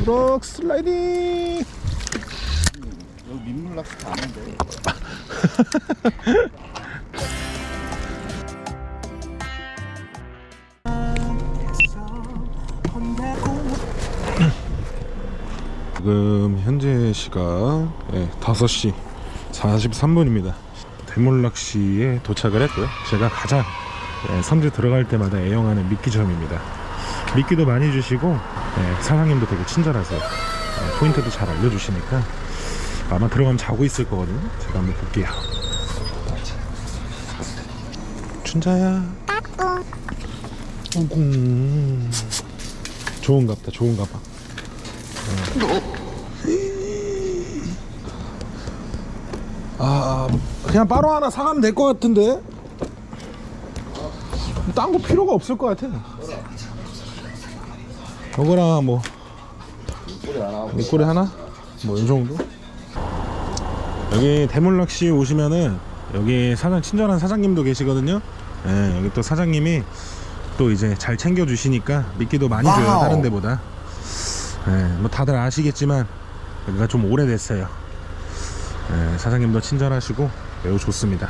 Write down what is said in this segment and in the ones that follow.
우럭 슬라이딩 여기 민물 낚시 아닌데. 지금 현재 시각 예, 5시 43분입니다. 대물낚시에 도착을 했고요. 제가 가장 예, 선주 들어갈 때마다 애용하는 미끼점입니다. 미끼도 많이 주시고 예, 사장님도 되게 친절하세요. 예, 포인트도 잘 알려주시니까 아마 들어가면 자고 있을 거거든요. 제가 한번 볼게요. 춘자야. 오공. 좋은갑다. 좋은가봐. 아 그냥 바로 하나 사가면 될 것 같은데 딴 거 필요가 없을 것 같아 이거랑 뭐 밑꼬리 하나? 뭐 이 정도? 여기 대물낚시 오시면은 여기 사장 친절한 사장님도 계시거든요. 예, 여기 또 사장님이 또 이제 잘 챙겨 주시니까 미끼도 많이 줘요 와우. 다른 데보다. 예, 뭐 다들 아시겠지만 여기가 좀 오래됐어요. 예, 사장님도 친절하시고 매우 좋습니다.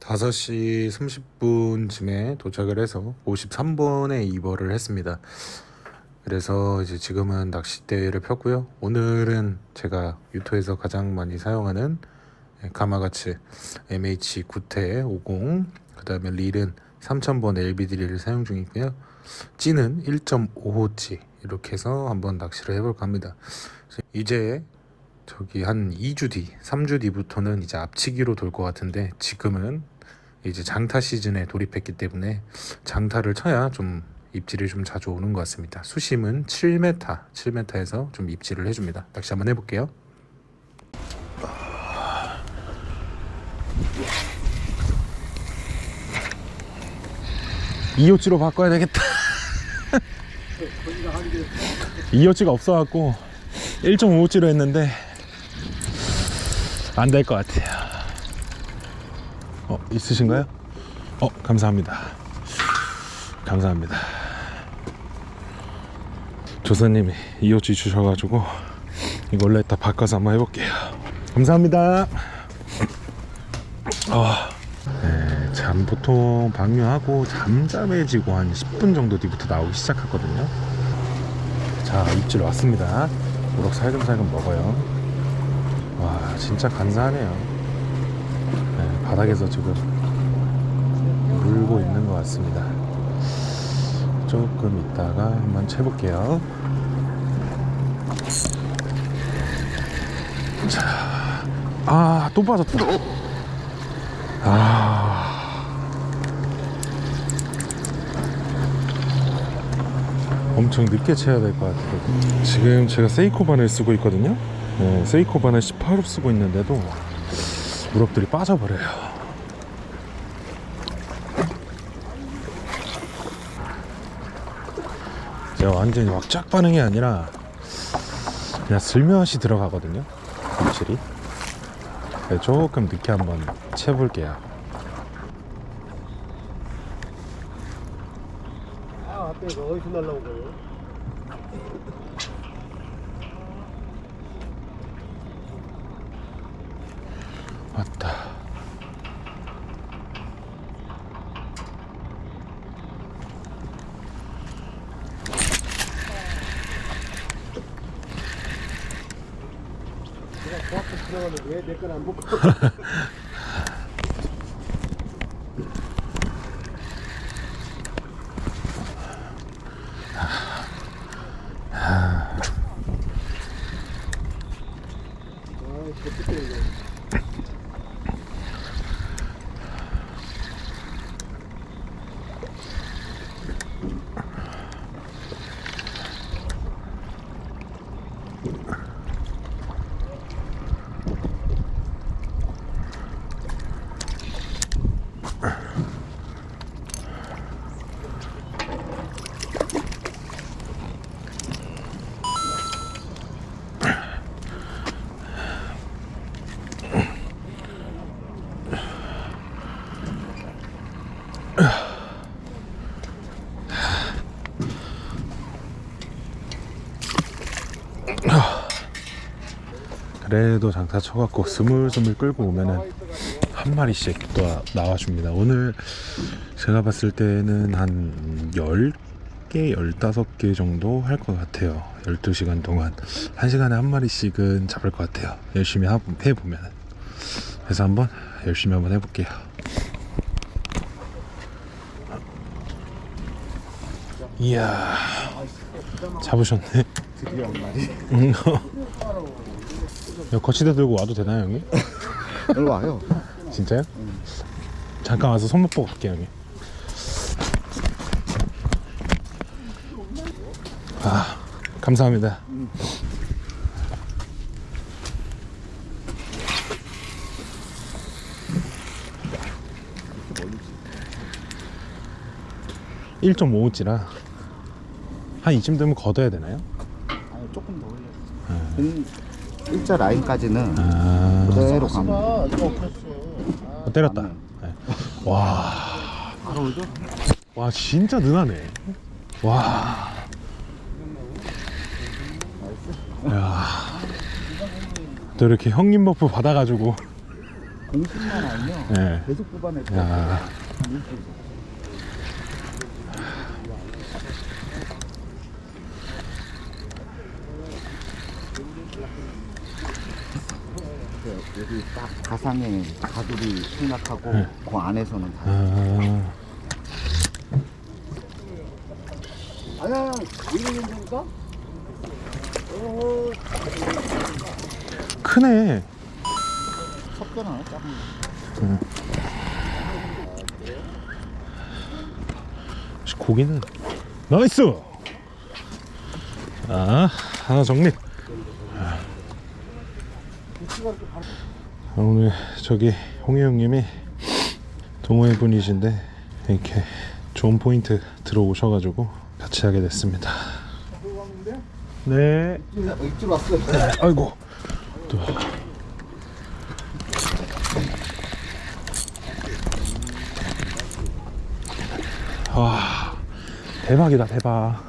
5시 30분쯤에 도착을 해서 53번에 입어를 했습니다 그래서 이제 지금은 낚싯대를 폈고요. 오늘은 제가 유토에서 가장 많이 사용하는 예, 가마가츠 MH 9태 50 그 다음에 릴은 3000번 LBD를 사용 중이고요. 찌는 1.5호찌 이렇게 해서 한번 낚시를 해볼까 합니다. 이제 저기 한 2주 뒤, 3주 뒤부터는 이제 앞치기로 돌 것 같은데 지금은 이제 장타 시즌에 돌입했기 때문에 장타를 쳐야 좀 입질이 좀 자주 오는 것 같습니다. 수심은 7m, 7m에서 좀 입질을 해줍니다. 낚시 한번 해볼게요. 이호찌로 바꿔야 되겠다. 이호찌가 없어갖고 1.5호찌로 했는데 안 될 것 같아요. 어, 있으신가요? 어, 감사합니다. 감사합니다. 조사님이 이호지 주셔가지고 이걸로 이따 바꿔서 한번 해볼게요. 감사합니다. 아, 네, 잠 보통 방류하고 잠잠해지고 한 10분 정도 뒤부터 나오기 시작하거든요. 자, 입질 왔습니다. 우럭 살금살금 먹어요. 와 진짜 간사하네요 네, 바닥에서 지금 물고 있는 것 같습니다 조금 있다가 한번 채볼게요. 자 아 또 빠졌다. 아. 엄청 늦게 채야 될 것 같아요. 지금 제가 세이코 바늘 쓰고 있거든요. 네, 세이코 바늘 18호 쓰고 있는데도 우럭들이 빠져버려요 제가 완전히 막쫙 반응이 아니라 그냥 슬며시 들어가거든요. 입질이 네, 조금 늦게 한번 채볼게요. 아, 앞에 그 어디서 날라온 거예요? 왔다 내 가그 앞에 들어가는데 왜내건안 먹고? 그래도 장타 쳐갖고 스물스물 끌고 오면은 한 마리씩 또 나와줍니다. 오늘 제가 봤을 때는 한 10개, 15개 정도 할 것 같아요. 12시간 동안. 한 시간에 한 마리씩은 잡을 것 같아요. 열심히 하- 해보면. 그래서 한번 열심히 한번 해볼게요. 이야, 잡으셨네. 드디어 한 마리. 음. 야, 거치대 들고 와도 되나요, 형님? 일로 와요. 진짜요? 잠깐 와서 손목 보고 갈게요, 형님. 아, 감사합니다. 멀리지. 1.5찌라 한 이쯤 되면 걷어야 되나요? 아니 조금 더 올려. 공 일자 라인까지는 아, 그대로 가면 아. 어, 때렸다. 네. 와, 바로 오죠. 와 진짜 능하네. 와. 야. 또 이렇게 형님 버프 받아가지고. 공식만 알면 예. 계속 뽑아낼 거 야. 여기 딱 가상에 가두리 생각하고 네. 그 안에서는 다. 아. 아니야, 이러는 거니까? 어, 크네. 섞여놔, 작은 거. 고기는 나이스. 아 하나 정리. 아, 오늘 저기 홍희 형님이 동호회 분이신데 이렇게 좋은 포인트 들어오셔가지고 같이 하게 됐습니다. 네. 입질 왔어. 아이고 또 와 대박이다 대박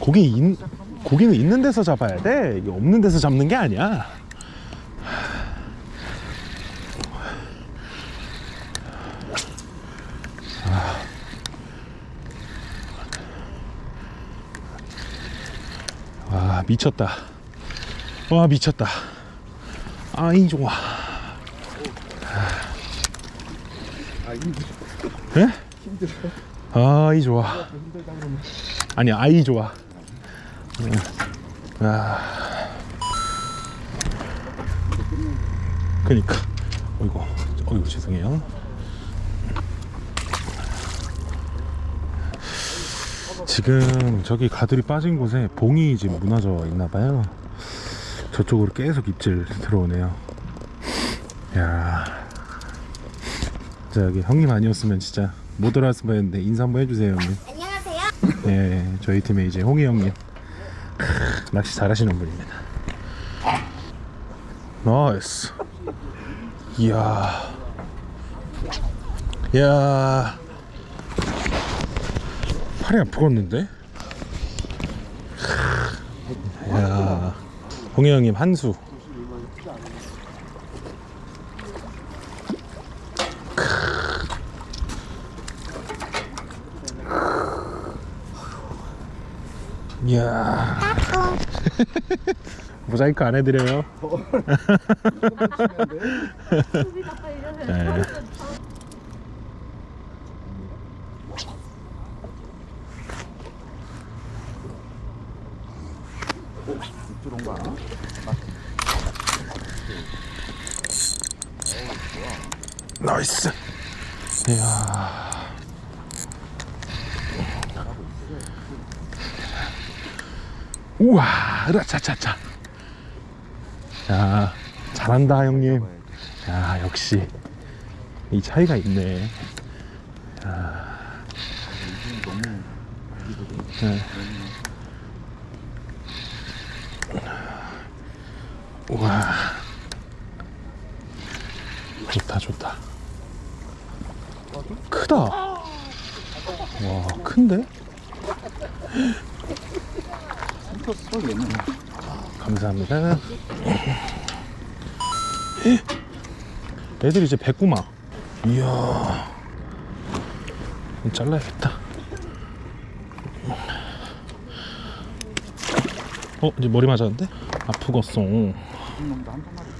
고기 있, 고기는 있는 데서 잡아야 돼 이게 없는 데서 잡는 게 아니야 와 미쳤다 와 미쳤다 아이 좋아 아, 힘들어. 예? 힘들어. 아이 좋아 아니 아이 좋아 응. 아 그니까 어이구 어이구 죄송해요 지금 저기 가들이 빠진 곳에 봉이 지금 무너져 있나 봐요. 저쪽으로 계속 입질 들어오네요. 야. 진짜 여기 형님 아니었으면 진짜 못 들어왔을 뻔했는데 인사 한번 해주세요 형님. 안녕하세요. 네 저희 팀의 이제 홍희 형님. 크, 낚시 잘하시는 분입니다. 나이스. 이야. 이야 팔이 아프겠는데? 크, 이야 홍희 형님 한수. 이야. 모자이크 안 해드려요 네. 입질 온 거 알아? 나이스 이야 우와 으라차차차 야 잘한다 형님. 야 역시 이 차이가 있네. 너무 네. 우와. 좋다 좋다 크다 와 큰데 얘는. 감사합니다. 애들이 이제 뱉구만. 이야. 잘라야겠다. 어, 이제 머리 맞았는데? 아프겠어. 놈도 한 마리.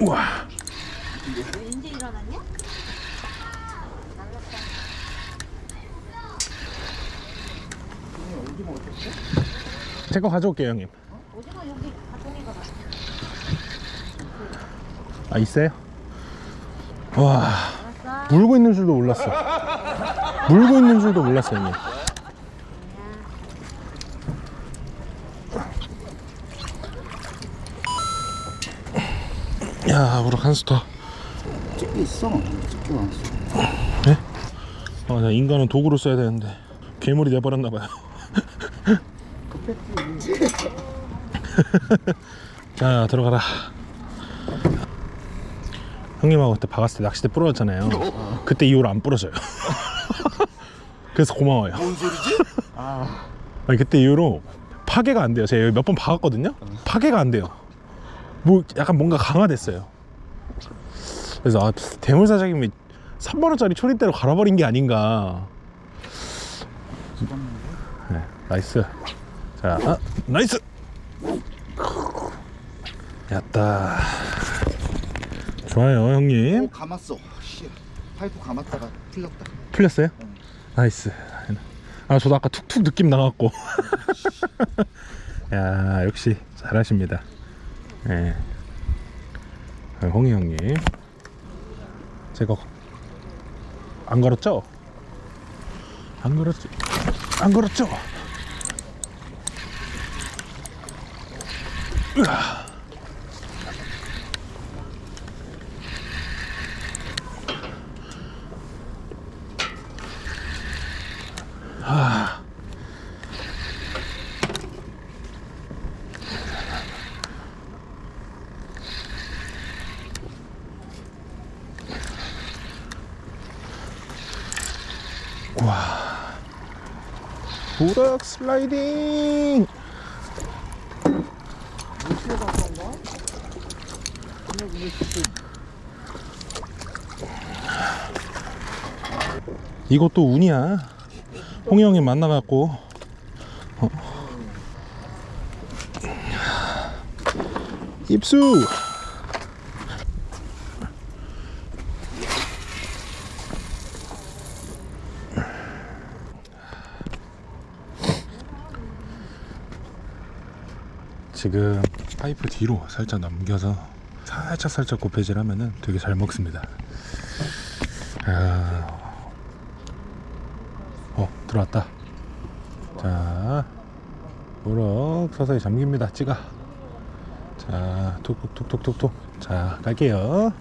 우와. 이제 일어났냐? 제거 가져올게요, 형님. 오징어 여기 가동이가 맞아. 아, 있어요? 와. 물고 있는 줄도 몰랐어. 물고 있는 줄도 몰랐어, 형님. 야, 우럭 한 수터. 집게 있어. 집게 왔어. 아, 나 인간은 도구로 써야 되는데 괴물이 돼버렸나 봐요. 급했지. 자, 들어가라. 형님하고 그때 박았을 때 낚싯대 부러졌잖아요. 그때 이후로 안 부러져요. 그래서 고마워요. 뭔 소리지? 아, 아니, 그때 이후로 파괴가 안 돼요. 제가 몇 번 박았거든요. 파괴가 안 돼요. 뭐 약간 뭔가 강화됐어요. 그래서 아, 대물 사장님이 3만 원짜리 초리대로 갈아버린 게 아닌가. 네, 나이스. 자, 아, 나이스. 야따. 좋아요, 형님. 오 감았어. 씨, 파이프 감았다가 풀렸다. 풀렸어요? 나이스. 아, 저도 아까 툭툭 느낌 나갖고. 야, 역시 잘하십니다. 예. 아, 홍희 형님. 제가 안 걸었죠? 안 걸었죠? 안 걸었죠? 으아. 우럭 슬라이딩. 이것도 운이야. 홍희 형님 만나갖고. 어. 입수. 지금 파이프 뒤로 살짝 넘겨서 살짝 살짝 곱해질 하면은 되게 잘 먹습니다. 아... 어 들어왔다. 자, 우럭 서서히 잠깁니다. 찌가. 자, 톡톡톡톡톡톡. 자, 갈게요.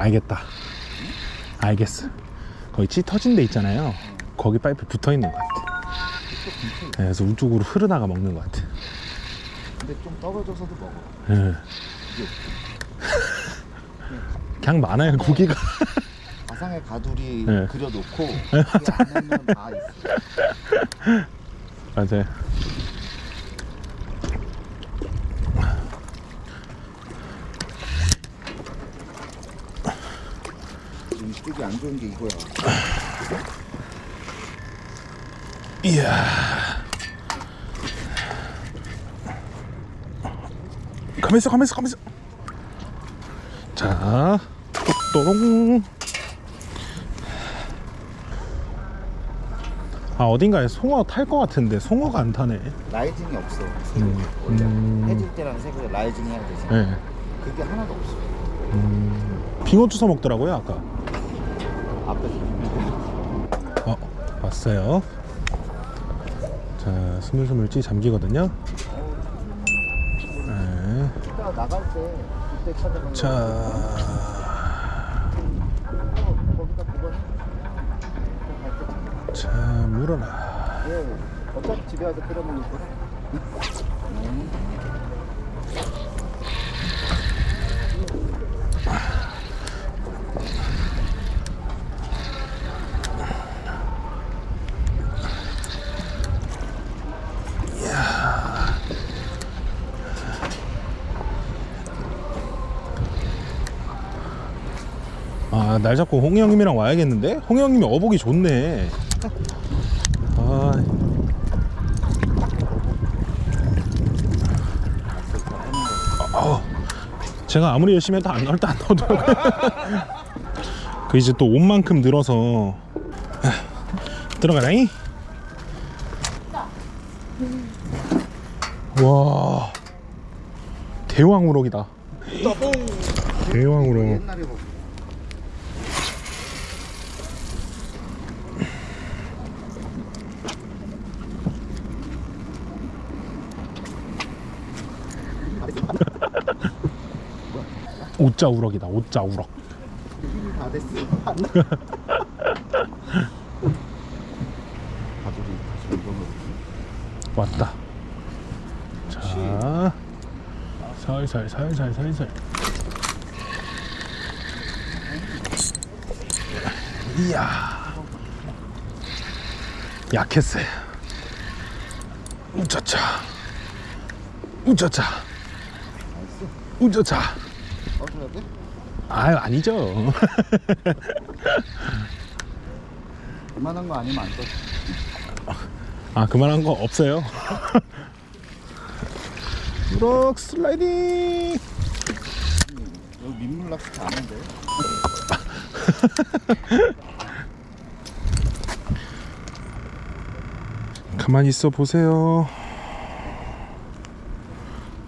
알겠다. 알겠어. 거기 찌 터진 데 있잖아요. 거기 파이프 붙어 있는 것 같아. 네, 그래서 우쪽으로 흐르다가 먹는 것 같아. 근데 좀 떨어져서도 먹어. 예. 그냥 많아요 고기가. 가상의 가두리 네. 그려놓고 그 안에는 다 있어. 맞아요. 지금 이쪽이 안 좋은 게 이거야. 이야. 가만 있어, 가만 있어, 가만 있어. 자, 또롱. 아 어딘가에 송어 탈 것 같은데 송어가 안 타네. 라이징이 없어. 음, 원래 음. 해질 때랑 새벽에 라이징 해야 되지. 네. 그게 하나도 없어. 빙어 주워 먹더라고요 아까. 어, 왔어요. 자, 스물스물찌 잠기거든요. 네. 자, 자, 물어라. 네. 어차피 집에 와서 끓여먹는 거. 아, 날 잡고 홍이 형님이랑 와야겠는데? 홍이 형님이 어복이 좋네. 아, 아, 제가 아무리 열심히 해도 안 나올 때 안 나오더라고요. 그 이제 또 옷만큼 늘어서 들어가라잉. 와, 대왕 우럭이다. 대왕 우럭. 오자 우럭이다. 오자 우럭. 다 됐어. 가족이 다시 왔다. 자, 살살 살살 살살. 이야, 약했어요. 우짜차, 우짜차, 우짜차. 돼? 아유 아니죠. 이만한 거 아니면 안 써. 아 그만한 거 없어요. 우럭 슬라이딩. 여기 민물 낚시 안 한대. 가만히 있어 보세요.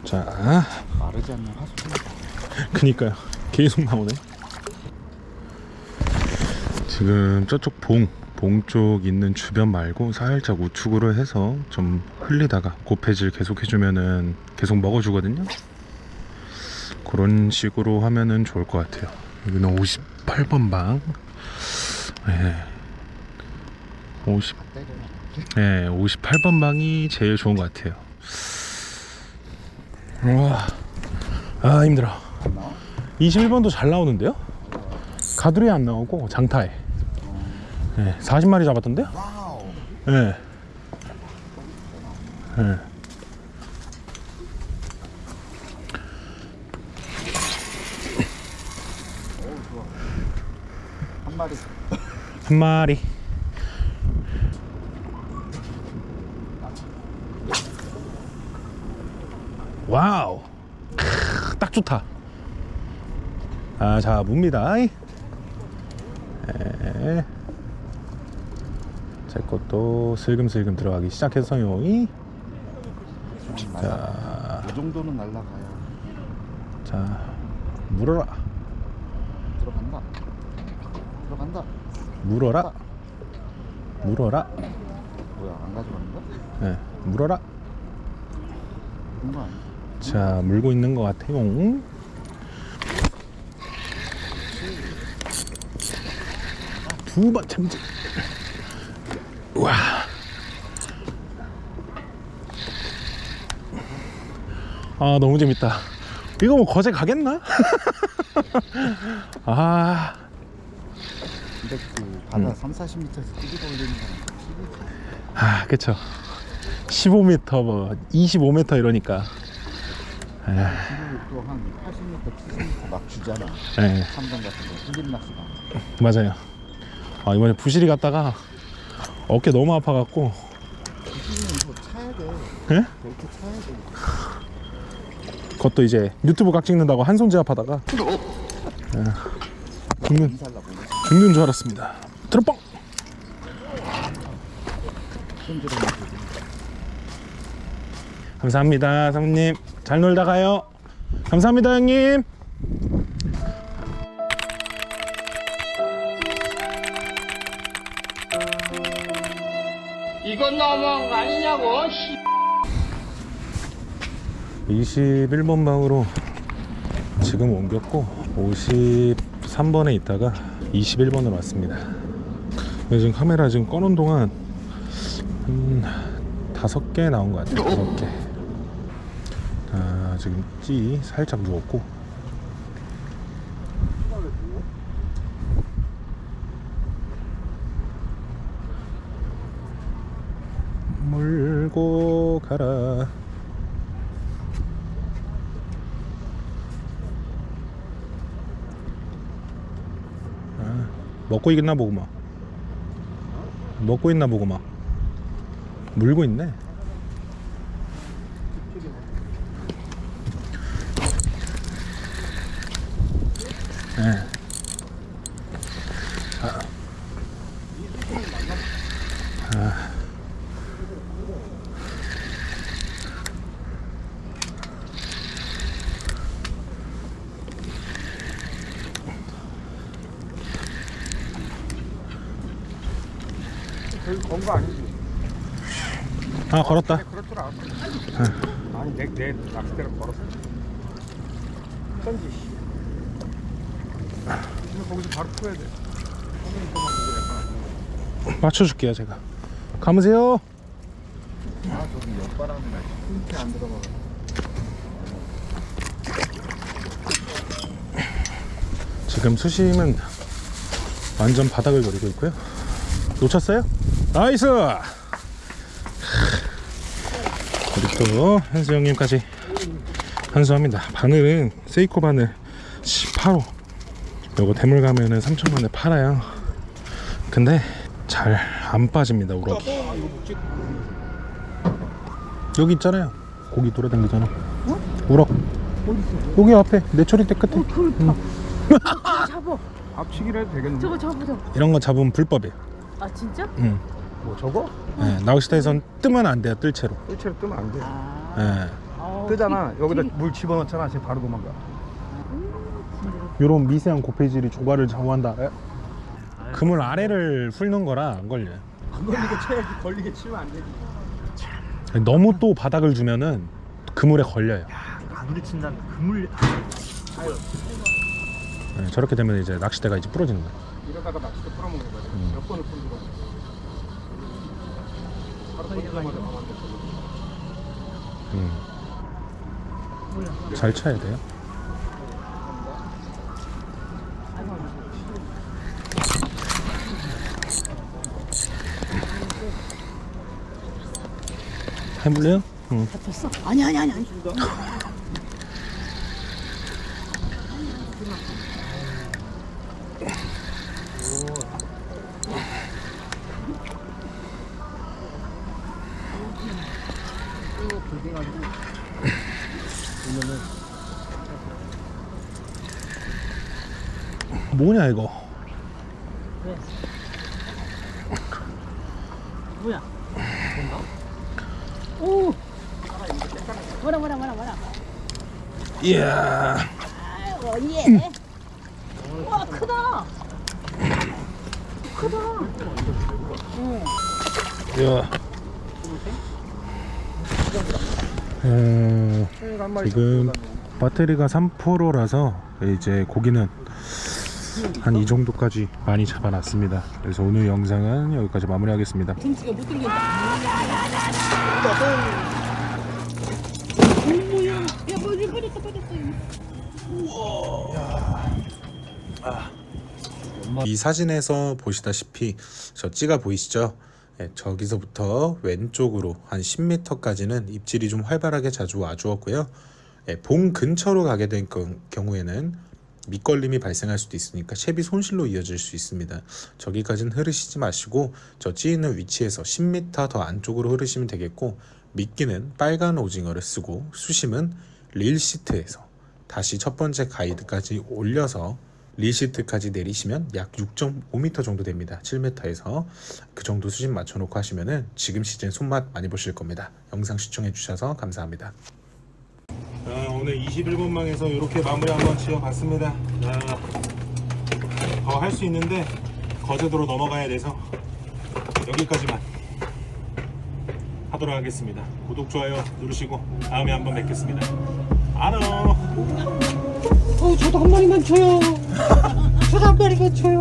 자, 마르지 않는 하수구. 그니까요. 계속 나오네. 지금 저쪽 봉, 봉 쪽 있는 주변 말고 살짝 우측으로 해서 좀 흘리다가 고패질 계속 해주면은 계속 먹어주거든요. 그런 식으로 하면은 좋을 것 같아요. 여기는 58번 방. 네. 50, 때려. 네, 58번 방이 제일 좋은 것 같아요. 와, 아 힘들어. 안 나와? 21번도 잘 나오는데요? 가두리 안 나오고 장타에. 네, 40마리 잡았던데요? 네. 네. 어우 좋아. 한 마리. 한 마리. 와우. 크, 딱 좋다. 아, 자, 묵니다. 에. 제 것도 슬금슬금 들어가기 시작했어요. 이. 자, 이 정도는 날라가요. 자, 물어라. 들어간다. 들어간다. 물어라. 물어라. 뭐야 안 가져가는 거야? 네, 물어라. 자, 물고 있는 것 같아요. 두번 참지. 와. 아, 너무 재밌다. 이거 뭐 거제 가겠나? 아, 근데 그 바다 3, 40m에서 뛰기 돌리는 사람. 아, 그쵸. 15m, 뭐, 25m 이러니까. 아, 또한 80m, 70m 막 주잖아. 네. 3번 같은 거 힐링 낚시가. 맞아요. 아 이번에 부실이 갔다가 어깨 너무 아파갖고. 예? 그것도 이제 유튜브 각 찍는다고 한 손 제압하다가 예, 죽는. 죽는 줄 알았습니다. 드롭뻥. 감사합니다, 사모님. 잘 놀다 가요. 감사합니다, 형님. 이건 너무한 거 아니냐고, 씨. 21번 방으로 지금 옮겼고 53번에 있다가 21번으로 왔습니다. 지금 카메라 지금 꺼놓은 동안 한 다섯 개 나온 것 같아요. 다섯 개. 아, 지금 찌 살짝 누웠고. 몰고 가라. 아, 먹고 있나 막. 먹고 있나 막. 물고 있네. 예. 아. 아. 저기 건거 아니지? 아 걸었다. 알았어. 아니 내, 내 낚싯대를 걸었어. 던지. 씨. 근데 거기서 바로 풀어야 돼. 맞춰줄게요 제가. 감으세요. 아 저기 옆바람이나 힌트 안 들어가. 지금 수심은 완전 바닥을 노리고 있고요. 놓쳤어요? 나이스! 우리 또 현수 형님까지 한수합니다. 바늘은 세이코 바늘 18호. 요거 대물 가면은 3천만에 팔아요. 근데 잘 안 빠집니다, 우럭이. 여기 있잖아요. 고기 돌아다니잖아. 우럭. 여기 앞에 내 처리대 끝에. 응. 잡어. 앞치기를 해도 되겠네. 저거 잡어 저거. 이런 거 잡으면 불법이에요. 아 진짜? 응. 뭐 저거? 네, 낚시대에선 뜨면 안 돼요, 뜰채로. 일체로 뜨면 안 돼. 아. 네. 어, 뜨잖아. 여기다 물 집어넣잖아. 쟤 바로 도망가. 이런 미세한 고폐질이 조과를 좌우한다. 그물 아래를 훑는 거라 안 걸려요. 안 걸리게 쳐야지. 걸리게 치면 안 되지. 너무 또 바닥을 주면은 그물에 걸려요. 가두리 친다는 그물. 네, 저렇게 되면 이제 낚시대가 이제 부러지는 거예요. 이러다가 낚싯대 풀어먹는 거야. 음. 몇 번을 풀는 거야. 음. 잘 쳐야 돼요. 해볼래요? 응. 잡혔어? 아니 아니 아니 아니. 뭐냐 이거? 뭐야? 오. 뭐라 뭐라 뭐라 뭐라. 이야. 아이고 예. 와 크다. 크다. 응. 이야. 음, 지금 배터리가 3%라서 이제 고기는 한 이 정도까지 많이 잡아놨습니다. 그래서 오늘 영상은 여기까지 마무리하겠습니다. 등치가 못 들겠다. 어머야. 야 머리 빠졌다 빠졌어. 이 사진에서 보시다시피 저 찌가 보이시죠? 예, 저기서부터 왼쪽으로 한 10m까지는 입질이 좀 활발하게 자주 와주었고요. 예, 봉 근처로 가게 된 경- 경우에는 밑걸림이 발생할 수도 있으니까 채비 손실로 이어질 수 있습니다. 저기까지는 흐르시지 마시고 저 찌있는 위치에서 10m 더 안쪽으로 흐르시면 되겠고 미끼는 빨간 오징어를 쓰고 수심은 릴 시트에서 다시 첫 번째 가이드까지 올려서 리시트까지 내리시면 약 6.5m 정도 됩니다. 7m에서 그 정도 수심 맞춰놓고 하시면은 지금 시즌 손맛 많이 보실 겁니다. 영상 시청해 주셔서 감사합니다. 오늘 21번 망에서 이렇게 마무리 한번 지어봤습니다. 더 할 수 있는데 거제도로 넘어가야 돼서 여기까지만 하도록 하겠습니다. 구독 좋아요 누르시고 다음에 한번 뵙겠습니다. 안녕. 어, 저도 한 마리만 줘요. 저도 한 마리만 줘요.